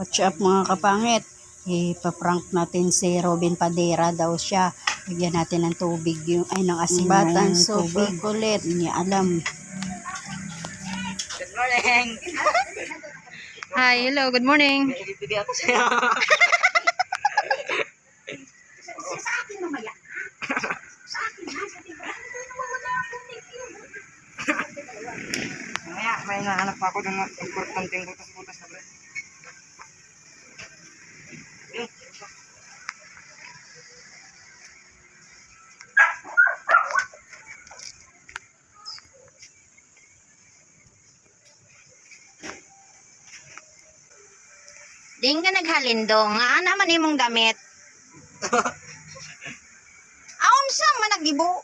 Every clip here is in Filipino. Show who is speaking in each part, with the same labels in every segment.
Speaker 1: Watch up mga kapangit. Ipaprank natin si Robin Padera daw siya. Bigyan natin ng tubig yung ay ng asin ng
Speaker 2: super
Speaker 1: tubig kulit. Hindi niya alam.
Speaker 2: Good morning.
Speaker 3: Hi, hello, good morning.
Speaker 2: Ibibigay ako sa'yo. Mamaya, may nahanap ako ng importanteng butas-butas na
Speaker 3: Ding ka naghalindong, nga naman imong damit. Aun sa man nagibo.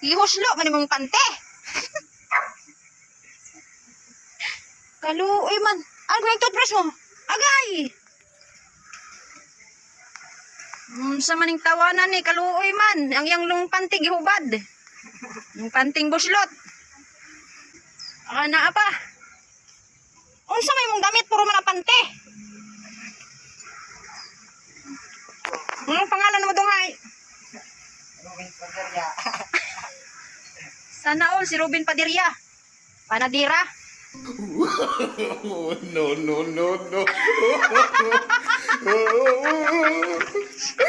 Speaker 3: Ihuslo man imong pante. Kaluoy man. Ano ko yung toothbrush mo? Agay! Hmm, sa maning tawanan ni kaluoy man. Ang yang lung pantig gihubad. Yung panting buslot. Ah, naa pa. Unsa may mong damit puro man ang pante.
Speaker 2: Robin Padilla.
Speaker 3: Sana all si Ruben Padilla. Panadira.
Speaker 4: Oh, no, no, no, no.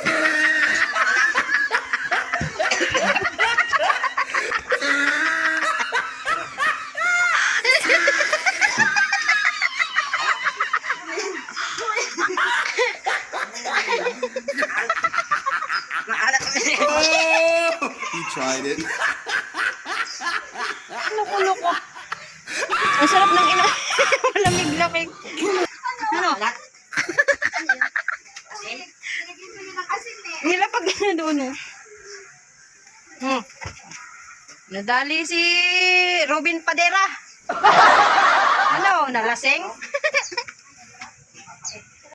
Speaker 2: Kami.
Speaker 4: he tried it.
Speaker 3: Loko-loko. Ang sarap ng ina. Malamig-lamig. Ano? Nilapag na doon oh. Hmm. Nadali si Robin Padera. Ano, nalasing?